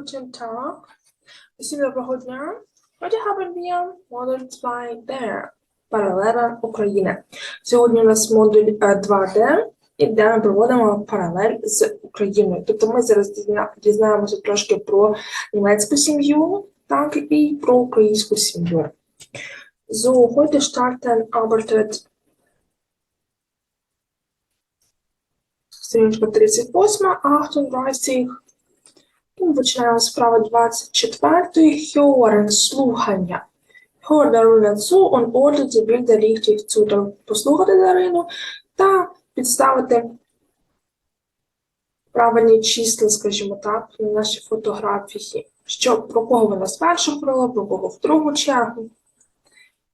Guten Tag. Усім доброго дня. Heute haben wir Model 2 D. Паралельна України. Сьогодні у нас модуль е, 2D, і де ми проводимо паралель з Україною. Тобто ми зараз дізна- дізнаємося трошки про німецьку сім'ю, так, і про українську сім'ю. So, heute starten arbeitet сторінка 38, 38. Ми починаємо з справи 24. Hören, слухання. Hör Дарина zu und ordne die Bilder richtig zu. Послухати Дарину та підставити правильні числа, скажімо так, на наші фотографії. Що, про кого вона спершу говорила, про кого в другу чергу.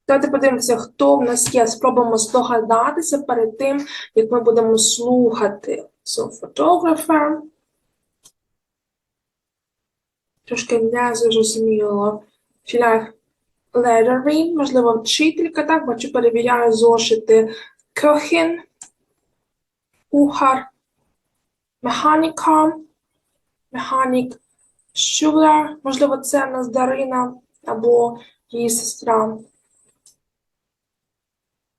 Давайте подивимося, хто в нас є. Спробуємо здогадатися перед тим, як ми будемо слухати. So, photographer. Трошки не зрозуміло. Vielleicht Lehrerin, можливо, вчителька, так, бачу, перевіряю зошити. Köchin, кухар, механіка, механік, Schüler, можливо, це нас Дарина або її сестра.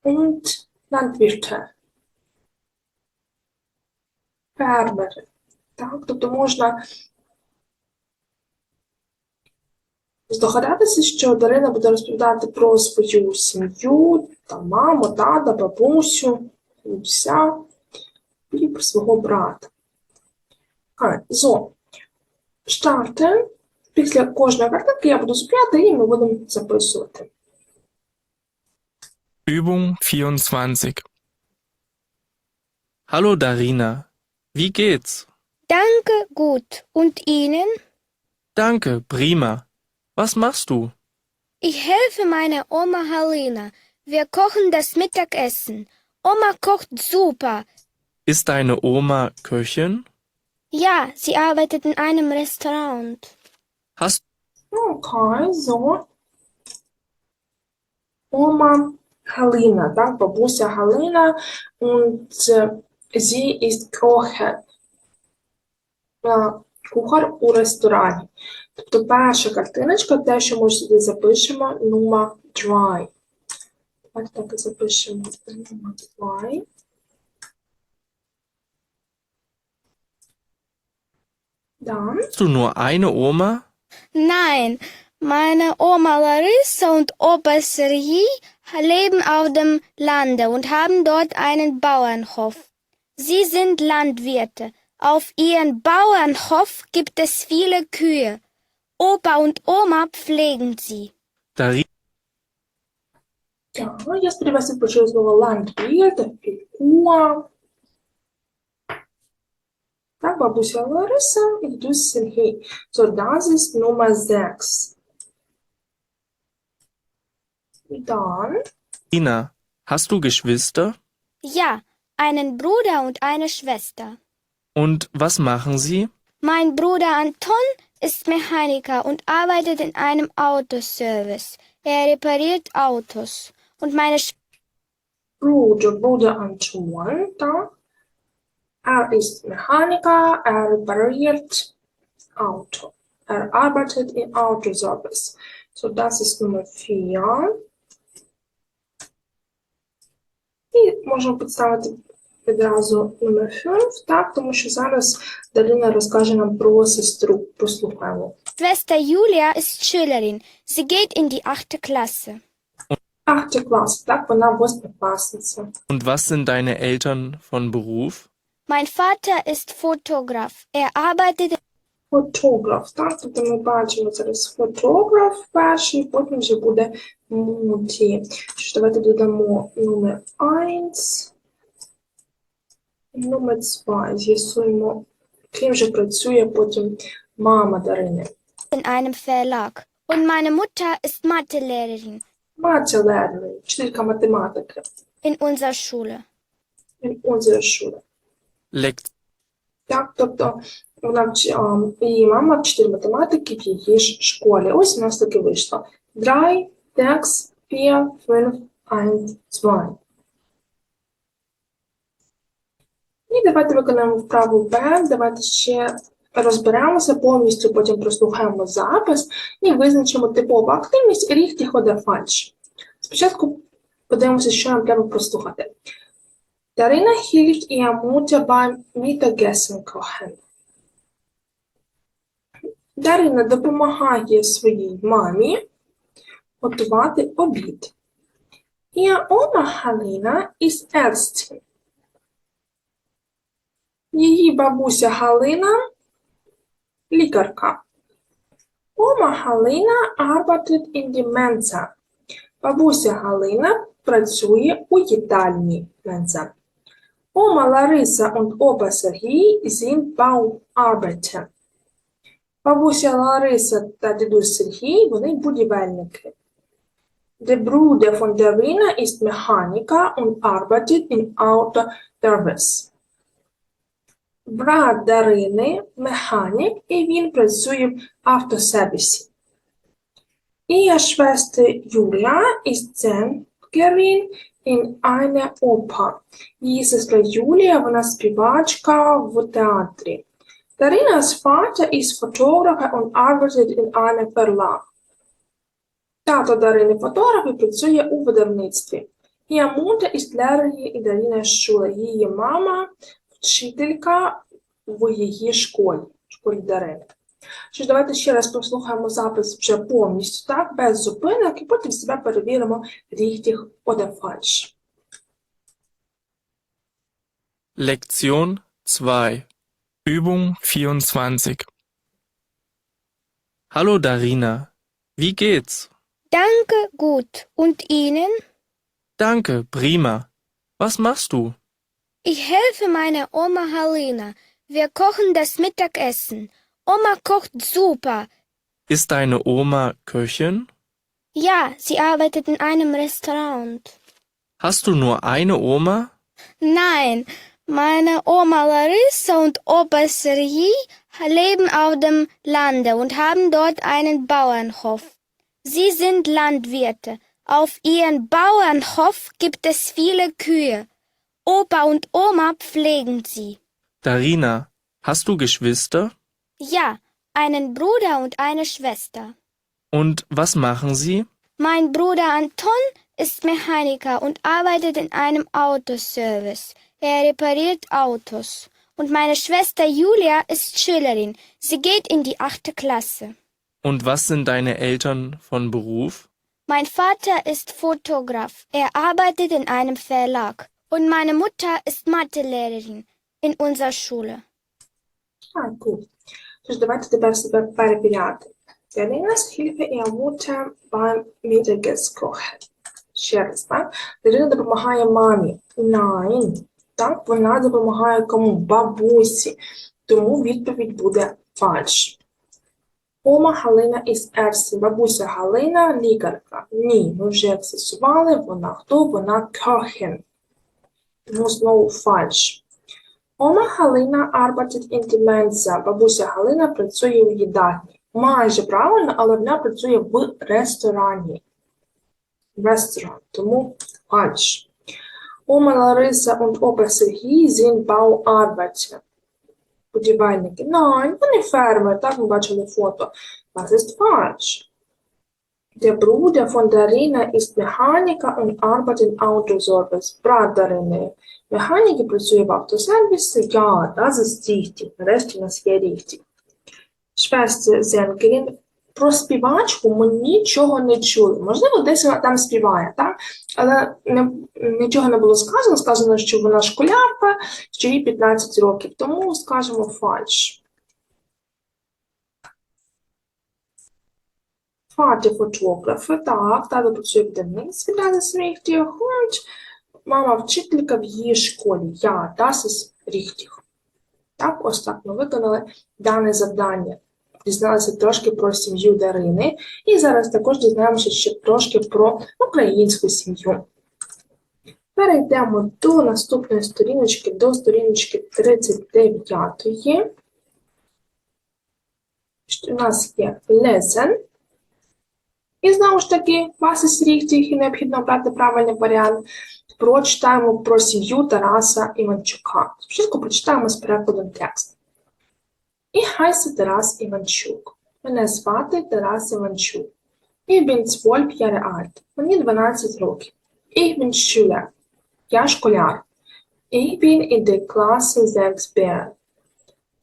Und Landwirte. Фермери. Так, тобто можна здогадатися, що Дарина буде розповідати про свою сім'ю, та маму, тата, бабусю, дідуся і про свого брата. А, зо. Старти. Після кожної картинки я буду зупиняти і ми будемо записувати. Übung 24. Hallo Darina, wie geht's? Danke, gut. Und Ihnen? Danke, prima. Was machst du? Ich helfe meiner Oma Halina. Wir kochen das Mittagessen. Oma kocht super. Ist deine Oma Köchin? Ja, sie arbeitet in einem Restaurant. Hast Окей, зо. Ома Галина, так, бабуся Галина. Und sie ist Köchin. Е, Кухар у ресторані. Тобто перша картиночка, те, що ми сюди запишемо, нума dry. Давайте так і запишемо нума dry. Dann du nur eine Oma? Nein, meine Oma Larissa und Opa Sergei leben auf dem Lande und haben dort einen Bauernhof. Sie sind Landwirte. Auf ihren Bauernhof gibt es viele Kühe. Opa und Oma pflegen sie. Darina, Так, я сподіваюся, ви почули слово ландвірт, фікуа. Так, бабуся Лариса і дідусь Сергій. So, das ist Nummer 6. Dann, Darina, hast du Geschwister? Ja, einen Bruder und eine Schwester. Und was machen sie? Mein Bruder Anton ist Mechaniker und arbeitet in einem Autoservice. Er repariert Autos. Und meine Sch Bruder, Bruder Anton, так. Er ist Mechaniker, er repariert Auto. Er arbeitet im Autoservice. So, das ist Nummer 4. І можемо підставити відразу номер 5, так, тому що зараз Дарина розкаже нам про сестру. Послухаємо. Schwester Julia ist Schülerin. Sie geht in die achte Klasse. Ахтий клас, так, вона восьмикласниця. Und was sind deine Eltern von Beruf? Mein Vater ist Fotograf. Er arbeitet Фотограф, так, тобто ми бачимо зараз фотограф перший, потім вже буде муті. Що давайте додамо номер 1, номер 2. З'ясуємо, ким же працює потім мама Дарини. in einem Verlag. Und meine Mutter ist Mathelehrerin Мати Лерни, вчителька математики. in unserer Schule. Він unsere Schule. Lekt Так, тобто вона вч... її мама вчитель математики в її ж школі. Ось у нас таки вийшло. 3, 6, 4, 5, 1, 2. І давайте виконаємо вправу Б. Давайте ще розберемося повністю, потім прослухаємо запис і визначимо типову активність ріхтіх oder falsch. Спочатку подивимося, що нам треба прослухати. Darina hilft ihr Mutter beim Mittagessen kochen. Дарина допомагає своїй мамі готувати обід. Ihr Oma Halina ist Ärztin. Її бабуся Галина лікарка. Oma Halina arbeitet in die Mensa. Бабуся Галина працює у їдальні Менса. Oma Larissa und Opa Sergei sind Bauarbeiter. Бабуся Лариса та дідусь Сергій, вони будівельники. Der Bruder von Darina ist Mechaniker und arbeitet in im Autoservice. Брат Дарини механік, і він працює в автосервісі. Ihre Schwester Julia ist Sängerin in einer Oper. Її сестра Юлія, вона співачка в театрі. Darinas Vater ist Fotograf und arbeitet in einem Verlag. Тато Дарини фотограф і працює у видавництві. Ihre Mutter ist Lehrerin in Darina's Schule. Її мама вчителька в її школі, школі Дарини. Що ж, давайте ще раз послухаємо запис вже повністю, так, без зупинок, і потім себе перевіримо ріхтіх oder falsch. Lektion 2. Übung 24. Hallo Darina. Wie geht's? Danke, gut. Und Ihnen? Danke, prima. Was machst du? Ich helfe meiner Oma Halina. Wir kochen das Mittagessen. Oma kocht super. Ist deine Oma Köchin? Ja, sie arbeitet in einem Restaurant. Hast du nur eine Oma? Nein, meine Oma Larissa und Opa Sergei leben auf dem Lande und haben dort einen Bauernhof. Sie sind Landwirte. Auf ihren Bauernhof gibt es viele Kühe. Opa und Oma pflegen sie. Darina, hast du Geschwister? Ja, einen Bruder und eine Schwester. Und was machen sie? Mein Bruder Anton ist Mechaniker und arbeitet in einem Autoservice. Er repariert Autos. Und meine Schwester Julia ist Schülerin. Sie geht in die achte Klasse. Und was sind deine Eltern von Beruf? Mein Vater ist Fotograf. Er arbeitet in einem Verlag. Und meine Mutter ist Mathelehrerin in unserer Schule. Так, gut. Тож давайте тепер себе перевіряти. Darinas Hilfe ihrer Mutter beim Mittageskochen. Ще раз, так? Дарина допомагає мамі. Nein. Так, вона допомагає кому? Бабусі. Тому відповідь буде falsch. Ома Галина із Ерсі. Бабуся Галина лікарка. Ні, ми вже з'ясували, вона хто? Вона Köchin. Тому знову falsch. Ома Галина arbeitet in die Mensa. Бабуся Галина працює у їдальні. Майже правильно, але вона працює в ресторані. Ресторан, тому falsch. Oma Larissa und Opa Сергій sind Bauarbeiter. Будівельники. Nein, вони фермери, так ми бачили фото. Das ist falsch. Der Bruder von Darina ist Mechaniker und arbeitet im Autoservice. Брат Дарини Механіки працює в автосервісі. Ja, das ist richtig. Нарешті у нас є richtig. Schwester Sängerin. Про співачку ми нічого не чули. Можливо, десь вона там співає, так? Але не, нічого не було сказано. Сказано, що вона школярка, що їй 15 років. Тому скажемо фальш. Vater фотографи, так, тато працює в дивництві, das richtig. Und мама вчителька в її школі. Ja, das ist richtig. Так, ось так ми виконали дане завдання. Дізналися трошки про сім'ю Дарини, і зараз також дізнаємося ще трошки про українську сім'ю. Перейдемо до наступної сторіночки, до сторіночки 39. У нас є lesen. І знову ж таки, вас із ріхтіх і необхідно обрати правильний варіант. Прочитаємо про сім'ю Тараса Іванчука. Спочатку прочитаємо з перекладом текст. Ich heiße Тарас Іванчук. Мене звати Тарас Іванчук. Bin 12 Jahre alt. Мені 12 років. Ich bin Schüler. Я школяр. Bin in der Klasse 6b.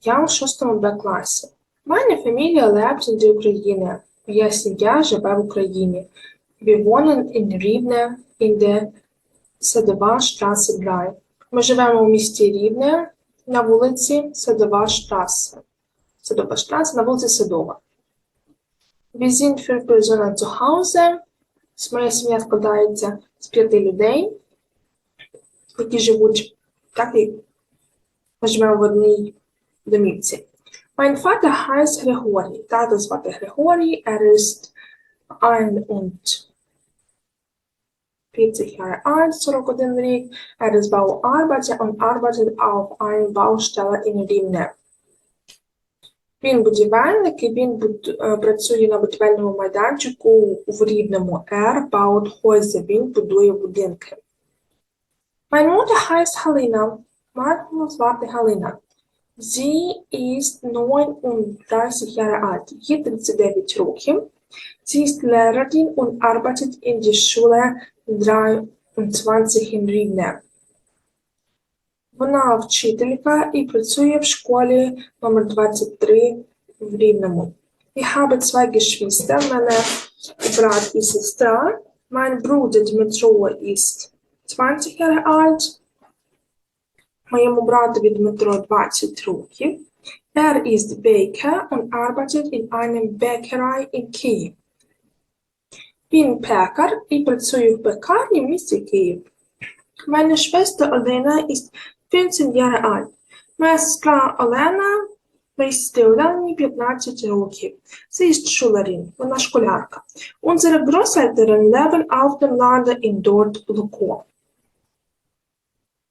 Я у 6 Б класі. Моя фамілія in der Ukraine. Моя сім'я живе в Україні. Wir wohnen in Rivne Садова Straße 3. Ми живемо у місті Рівне на вулиці Садова Straße. Садова Straße на вулиці Садова. Wir sind für Personen zu. Моя сім'я складається з п'яти людей, які живуть так і ми живемо в одній домівці. Mein Vater heißt Григорій. Тато звати Григорій, er ist ein und 40 Jahre alt, 41 рік. Er ist Bauarbeiter und arbeitet auf einer Baustelle in Rівne. Він будівельник і він буд- е, працює на будівельному майданчику в. Er baut Häuser. Він будує будинки. Meine Mutter heißt Halina. Маму звати Галина. Sie ist 39 Jahre alt. Їй 39 років. Sie ist Lehrerin und arbeitet in der Schule 23 in Rivne. Вона вчителька і працює в школі номер 23 в Рівному. Ich habe zwei Geschwister, в мене брат і сестра. Mein Bruder Дмитро ist 20 Jahre alt. Моєму братові Дмитро 20 років. Er ist Baker und arbeitet in einem Bäckerei in Kiev. Він пекар і працює в пекарні в місті Київ. Meine Schwester Olena ist 15 Jahre alt. Моя сестра Олена, Олені 15 років. Sie ist Schülerin, вона школярка. Unsere Großeltern leben auf dem Lande in Dort Luko.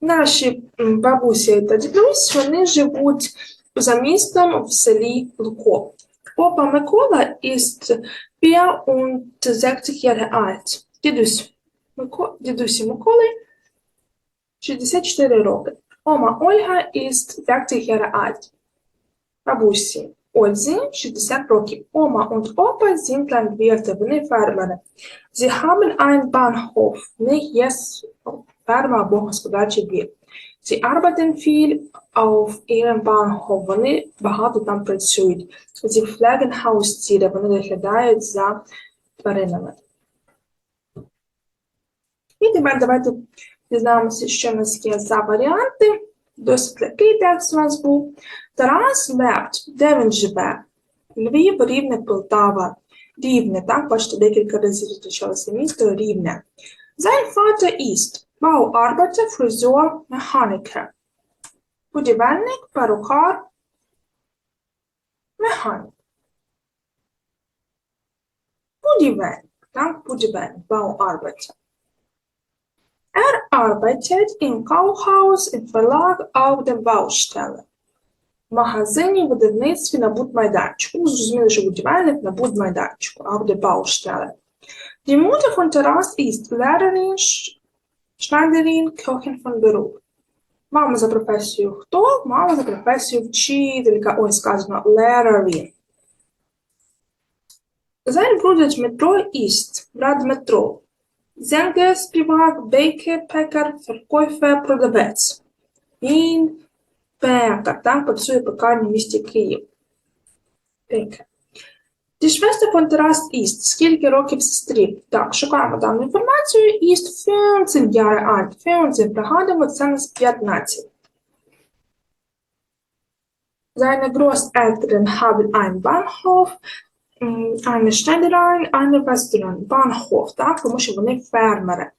Наші бабусі та дідусь, вони живуть за містом в селі Луко. Опа Микола ist 64 Jahre alt. Дідусь, Мико, дідусі Миколи 64 роки. Ома Ольга ist 60 Jahre alt. Бабусі Ользі 60 років. Ома und Opa sind Landwirte, вони фермери. Sie haben einen Bahnhof. Них є ферма або господарчий двір. Sie arbeiten viel auf ihrem Bahnhof. Вони багато там працюють. Sie pflegen Haustiere. Вони доглядають за тваринами. І тепер давайте дізнаємося, що в нас є за варіанти. Досить легкий текст у нас був. Тарас lebt. Де він живе? Львів, Рівне, Полтава. Рівне, так, бачите, декілька разів зустрічалося місто Рівне. Sein Vater ist Bauarbeiter, Friseur, Mechaniker. Будівельник, перукар, механік. Будівельник, так, будівельник, Bauarbeiter. Er arbeitet im Kaufhaus, im Verlag, auf der Baustelle. В магазині, видавництві на будмайданчику. Ну, зрозуміло, що будівельник на будмайданчику, auf der Baustelle. Die Mutter von Taras ist Lehrerin, Schneiderin, Köchin von Beruf. Мама за професією хто? Мама за професією вчителька. Ось сказано Lehrerin. Sein Bruder Dmitro ist брат Дмитро. Sänger, співак, бейкер, пекар, Verkäufer, продавець. Він пекар, так, працює пекарні в місті Київ. Пекар. Die Schwester von Taras ist. Скільки років сестрі? Так, шукаємо дану інформацію. Ist 15 Jahre alt. 15, пригадуємо, це нас 15. Seine Großeltern haben einen Bahnhof, eine Schneiderei, ein Restaurant. Bahnhof, так, тому що вони фермери.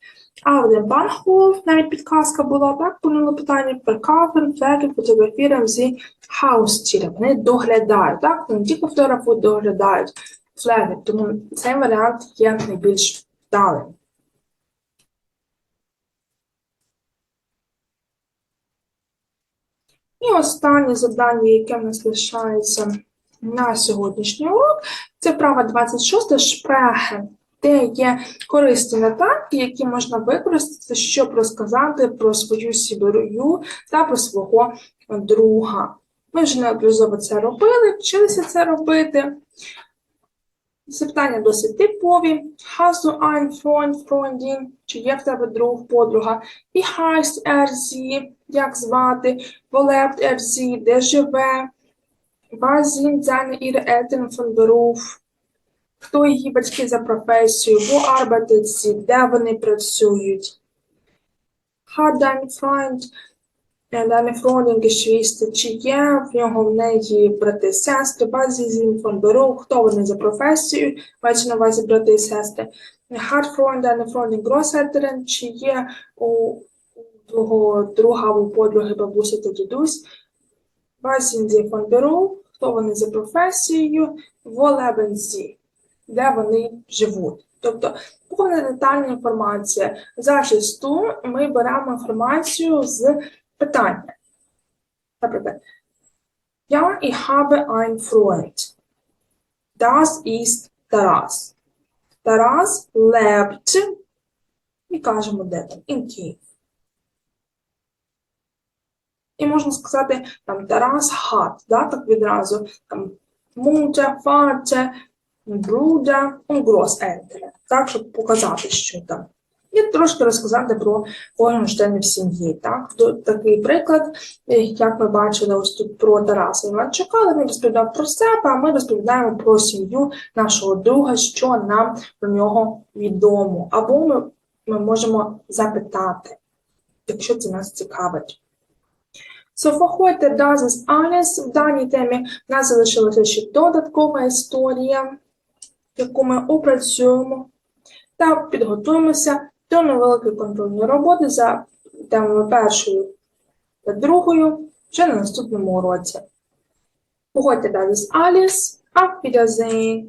А один Bahnhof, навіть підказка була, так, поняли питання, про verkaufen, феки, фотографіруємо зі Haustiere. Вони доглядають, так, вони не тільки фотографують, доглядають флеги, тому цей варіант є найбільш вдалим. І останнє завдання, яке в нас лишається на сьогоднішній урок, це вправа 26 шпрехи, де є корисні нотатки, які можна використати, щоб розказати про свою сім'ю та про свого друга. Ми вже неодноразово це робили, вчилися це робити. Запитання досить типові. Hast du einen Freund, Freundin? Чи є в тебе друг, подруга? Wie heißt er sie? Як звати? Wo lebt er sie? Де живе? Was sind seine ihre Eltern von Beruf? Хто її батьки за? Wo arbeitet sie? Де вони працюють? Hat dein Freund deine Freundin? Чи є в нього в неї брати сестри? Sie sind von Хто вони за професією? Мається на увазі брати і сестри. Hat Freund deine Freundin Großeltern? Чи є у твого друга або подруги бабуся та дідусь? Sind sie von Хто вони за професією? Sie? Де вони живуть? Тобто повна детальна інформація. Зачасту ми беремо інформацію з питання. Наприклад, Ja, ich habe einen Freund. Das ist Taras. Тарас lebt. І кажемо, де там? In Kyiv. І можна сказати там Тарас hat, да, так відразу там Mutter, Vater, Bruder und Großeltern. Так, щоб показати, що там. І трошки розказати про кожен член в сім'ї. Так? Такий приклад, е, як ми бачили ось тут про Тараса Іванчука, але він розповідав про себе, а ми розповідаємо про сім'ю нашого друга, що нам про нього відомо. Або ми, ми можемо запитати, якщо це нас цікавить. Heute das ist alles. В даній темі в нас залишилася ще додаткова історія, яку ми опрацюємо та підготуємося до невеликої контрольної роботи за темами першою та другою вже на наступному уроці. Погодьте далі з Аліс, а Wiedersehen.